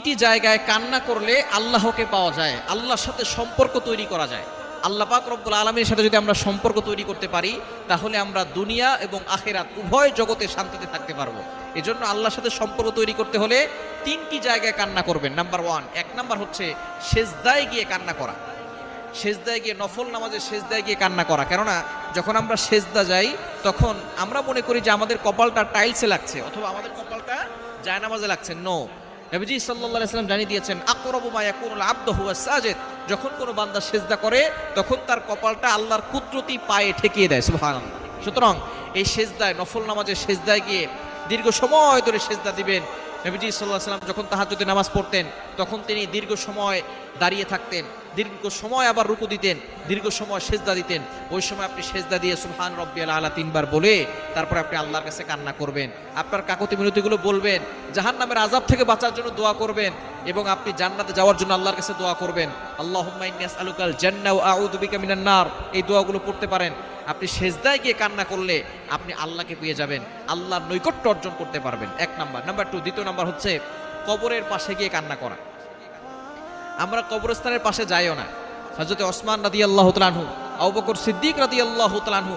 তিনটি জায়গায় কান্না করলে আল্লাহকে পাওয়া যায়, আল্লাহর সাথে সম্পর্ক তৈরি করা যায়। আল্লাহ পাক রব্বুল আলমীর সাথে যদি আমরা সম্পর্ক তৈরি করতে পারি, তাহলে আমরা দুনিয়া এবং আখেরাত উভয় জগতে শান্তিতে থাকতে পারব। এজন্য আল্লাহর সাথে সম্পর্ক তৈরি করতে হলে তিনটি জায়গায় কান্না করবেন। নাম্বার ওয়ান, এক নাম্বার হচ্ছে সেজদায় গিয়ে কান্না করা। সেজদায় গিয়ে, নফল নামাজে সেজদায় গিয়ে কান্না করা। কেননা, যখন আমরা সেজদা যাই, তখন আমরা মনে করি যে আমাদের কপালটা টাইলসে লাগছে, অথবা আমাদের কপালটা জায়নামাজে লাগছে। নো নবীজি আলাইহি সাল্লাম জানিয়ে দিয়েছেন, আকরাবু মা ইয়াকুনুল আবদু হুয়া সাজিদ। যখন কোনো বান্দা সেজদা করে, তখন তার কপালটা আল্লাহর কুদরতি পায়ে ঠেকিয়ে দেয়, সুবহানাল্লাহ। সুতরাং এই সেজদায়, নফল নামাজের সেজদায় গিয়ে দীর্ঘ সময় ধরে সেজদা দিবেন। নবীজি সাল্লাহ সাল্লাম যখন তাহাজ্জুদে নামাজ পড়তেন, তখন তিনি দীর্ঘ সময় দাঁড়িয়ে থাকতেন। দীর্ঘ সময় আবার রুকু দিতেন, দীর্ঘ সময় সেজদা দিতেন। ওই সময় আপনি সেজদা দিয়ে সুবহান রব্বিয়াল আলা তিনবার বলে, তারপরে আপনি আল্লাহর কাছে কান্না করবেন। আপনার কাকতি মিনতিগুলো বলবেন জাহান নামের আজাব থেকে বাঁচার জন্য দোয়া করবেন এবং আপনি জান্নাতে যাওয়ার জন্য আল্লাহর কাছে দোয়া করবেন। আউযু বিকা মিনান নার। এই দোয়াগুলো পড়তে পারেন। আপনি সেজদায় গিয়ে কান্না করলে আপনি আল্লাহকে পেয়ে যাবেন। আল্লাহর নৈকট্য অর্জন করতে পারবেন। এক নাম্বার। নাম্বার টু দ্বিতীয় নাম্বার হচ্ছে কবরের পাশে গিয়ে কান্না করা। আমরা কবরস্থানের পাশে যাইও না। হজরত ওসমান রাদি আল্লাহ তালানহু আবকর সিদ্দিক রাদি আল্লাহ তালানহু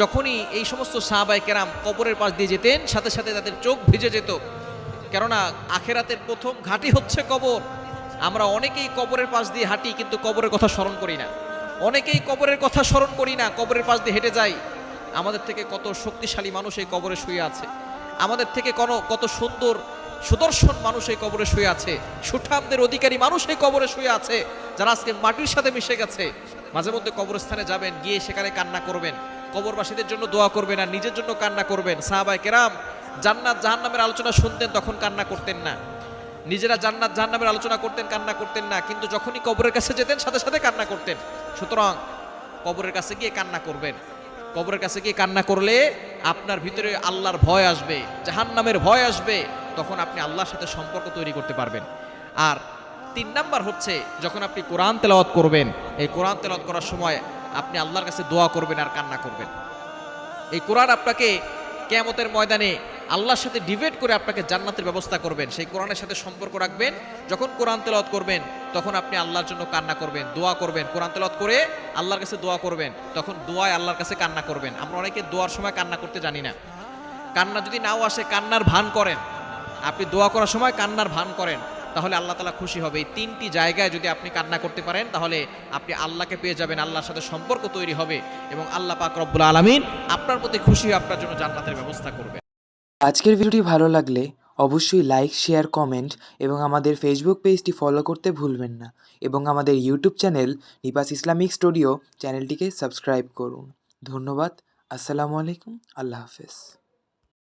যখনই এই সমস্ত সাহাবাই কেরাম কবরের পাশ দিয়ে যেতেন, সাথে সাথে তাদের চোখ ভিজে যেত। কেননা আখেরাতের প্রথম ঘাঁটি হচ্ছে কবর। আমরা অনেকেই কবরের পাশ দিয়ে হাঁটি, কিন্তু কবরের কথা স্মরণ করি না। অনেকেই কবরের কথা স্মরণ করি না, কবরের পাশ দিয়ে হেঁটে যাই। আমাদের থেকে কত শক্তিশালী মানুষ এই কবরে শুয়ে আছে। আমাদের থেকে কোনো, কত সুন্দর সুদর্শন মানুষ এই কবরে শুয়ে আছে। সুঠামদের অধিকারী মানুষ এই কবরে শুয়ে আছে, যারা আজকে মাটির সাথে মিশে গেছে। মাঝে মধ্যে কবরস্থানে যাবেন, গিয়ে সেখানে কান্না করবেন। কবরবাসীদের জন্য দোয়া করবেন আর নিজের জন্য কান্না করবেন। সাহাবাই কেরাম জান্নাত জাহান্নামের আলোচনা শুনতেন, তখন কান্না করতেন না। নিজেরা জান্নাত জাহান্নামের আলোচনা করতেন, কান্না করতেন না। কিন্তু যখনই কবরের কাছে যেতেন, সাথে সাথে কান্না করতেন। সুতরাং কবরের কাছে গিয়ে কান্না করবেন। কবরের কাছে গিয়ে কান্না করলে আপনার ভিতরে আল্লাহর ভয় আসবে, জাহান্নামের ভয় আসবে। তখন আপনি আল্লাহর সাথে সম্পর্ক তৈরি করতে পারবেন। আর তিন নাম্বার হচ্ছে, যখন আপনি কোরআন তেলাওয়াত করবেন, এই কোরআন তেলাওয়াত করার সময় আপনি আল্লাহর কাছে দোয়া করবেন আর কান্না করবেন। এই কোরআন আপনাকে কেয়ামতের ময়দানে আল্লাহর সাথে ডিবেট করে আপনাকে জান্নাতের ব্যবস্থা করবেন। সেই কোরআনের সাথে সম্পর্ক রাখবেন। যখন কোরআন তেলত করবেন, তখন আপনি আল্লাহর জন্য কান্না করবেন, দোয়া করবেন। কোরআন তেলত করে আল্লাহর কাছে দোয়া করবেন, তখন দোয়ায় আল্লাহর কাছে কান্না করবেন। আমরা অনেকে দোয়ার সময় কান্না করতে জানি না। কান্না যদি নাও আসে, কান্নার ভান করেন। আপনি দোয়া করার সময় কান্নার ভান করেন। তাহলে আল্লাহ তালা খুশি হবে। এই তিনটি জায়গায় যদি আপনি কান্না করতে পারেন, তাহলে আপনি আল্লাহকে পেয়ে যাবেন, আল্লাহর সাথে সম্পর্ক তৈরি হবে এবং আল্লাহ পাক রব্বুল আলমিন আপনার প্রতি খুশি আপনার জন্য জান্নাতের ব্যবস্থা করবে আজকের ভিডিওটি ভালো লাগলে অবশ্যই লাইক, শেয়ার, কমেন্ট এবং আমাদের ফেসবুক পেজটি ফলো করতে ভুলবেন না এবং আমাদের ইউটিউব চ্যানেল নিপাস ইসলামিক স্টুডিও চ্যানেলটিকে সাবস্ক্রাইব করুন। ধন্যবাদ। আসসালামু আলাইকুম। আল্লাহ হাফেজ।